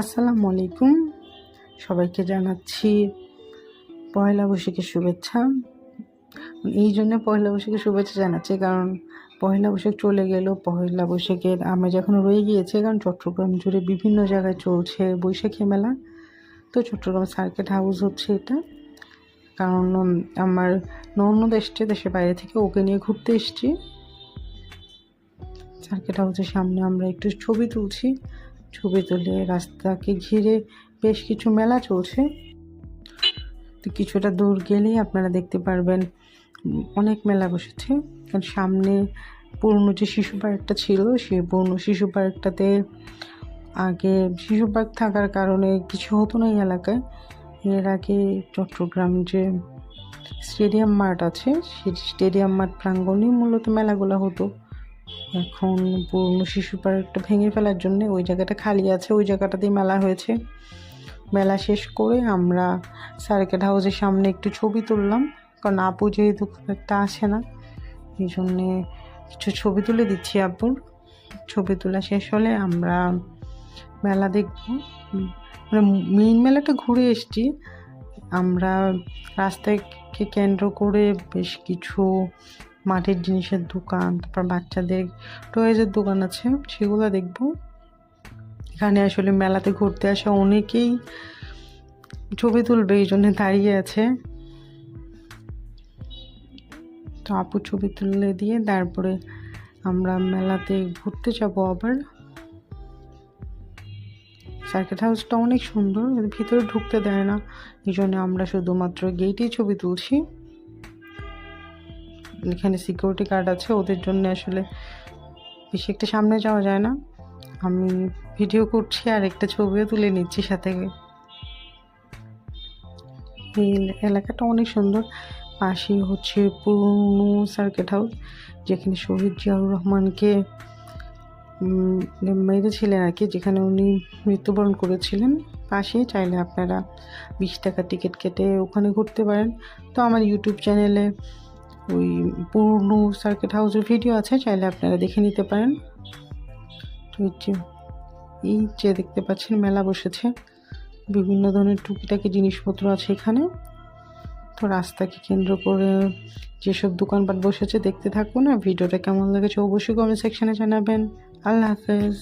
আসসালামু আলাইকুম। সবাইকে জানাচ্ছি পয়লা বৈশাখের শুভেচ্ছা। এই জন্য পয়লা বৈশাখের শুভেচ্ছা জানাচ্ছি কারণ পয়লা বৈশাখ চলে গেল, পয়লা বৈশাখের আমেজ এখন রয়ে গিয়েছে, কারণ চট্টগ্রাম জুড়ে বিভিন্ন জায়গায় চলছে বৈশাখী মেলা। তো চট্টগ্রাম সার্কিট হাউস হচ্ছে এটা। কারণ আমার ননদ এসছে, দেশের বাইরে থেকে ওকে নিয়ে ঘুরতে এসছি। সার্কিট হাউসের সামনে আমরা একটু ছবি তুলছি। ছবি তুলে রাস্তাকে ঘিরে বেশ কিছু মেলা চলছে। তো কিছুটা দূর গেলেই আপনারা দেখতে পারবেন, অনেক মেলা বসেছে। কারণ সামনে পুরনো যে শিশু পার্কটা ছিল, সেই পুরনো শিশু পার্কটাতে আগে শিশু পার্ক থাকার কারণে কিছু হতো না এই এলাকায়। এর আগে চট্টগ্রাম যে স্টেডিয়াম মাঠ আছে, সেই স্টেডিয়াম মাঠ প্রাঙ্গণেই মূলত মেলাগুলো হতো। এখন পুরনো শিশু পার্কটা ভেঙে ফেলার জন্য ওই জায়গাটা খালি আছে, ওই জায়গাটাতেই মেলা হয়েছে। মেলা শেষ করে আমরা সার্কিট হাউসের সামনে একটু ছবি তুললাম, কারণ আপু যেহেতু খুব একটা আসে না, এই জন্যে কিছু ছবি তুলে দিচ্ছি আপুর। ছবি তোলা শেষ হলে আমরা মেলা দেখব। মানে মেইন মেলাটা ঘুরে এসছি। আমরা রাস্তাকে কেন্দ্র করে বেশ কিছু মাটির জিনিসের দোকান, তারপর বাচ্চাদের টয়েজের দোকান আছে, সেগুলো দেখব। এখানে আসলে মেলাতে ঘুরতে আসা অনেকেই ছবি তুলবে, এই জন্য দাঁড়িয়ে আছে। তো আপু ছবি তুলে দিয়ে তারপরে আমরা মেলাতে ঘুরতে যাব আবার। সার্কিট হাউসটা অনেক সুন্দর, ভিতরে ঢুকতে দেয় না, এই জন্য আমরা শুধুমাত্র গেটেই ছবি তুলছি। এখানে সিকিউরিটি গার্ড আছে, ওদের জন্য আসলে বেশি একটা সামনে যাওয়া যায় না। আমি ভিডিও করছি আর একটা ছবিও তুলে নিচ্ছি সাথে। এই এলাকাটা অনেক সুন্দর। পাশেই হচ্ছে পুরনো সার্কিট হাউস যেখানে শহীদ জিয়াউর রহমানকে মেরেছিলেন আর কি, যেখানে উনি মৃত্যুবরণ করেছিলেন। পাশেই চাইলে আপনারা বিশ টাকা টিকিট কেটে ওখানে ঘুরতে পারেন। তো আমার ইউটিউব চ্যানেলে ওই পুরনো সার্কিট হাউসের ভিডিও আছে, চাইলে আপনারা দেখে নিতে পারেন। এই যে দেখতে পাচ্ছেন, মেলা বসেছে। বিভিন্ন ধরনের টুকিটাকি জিনিসপত্র আছে এখানে। তো রাস্তাকে কেন্দ্র করে যেসব দোকানপাট বসেছে, দেখতে থাকুন। আর ভিডিওটা কেমন লেগেছে, অবশ্যই কমেন্ট সেকশনে জানাবেন। আল্লাহ হাফেজ।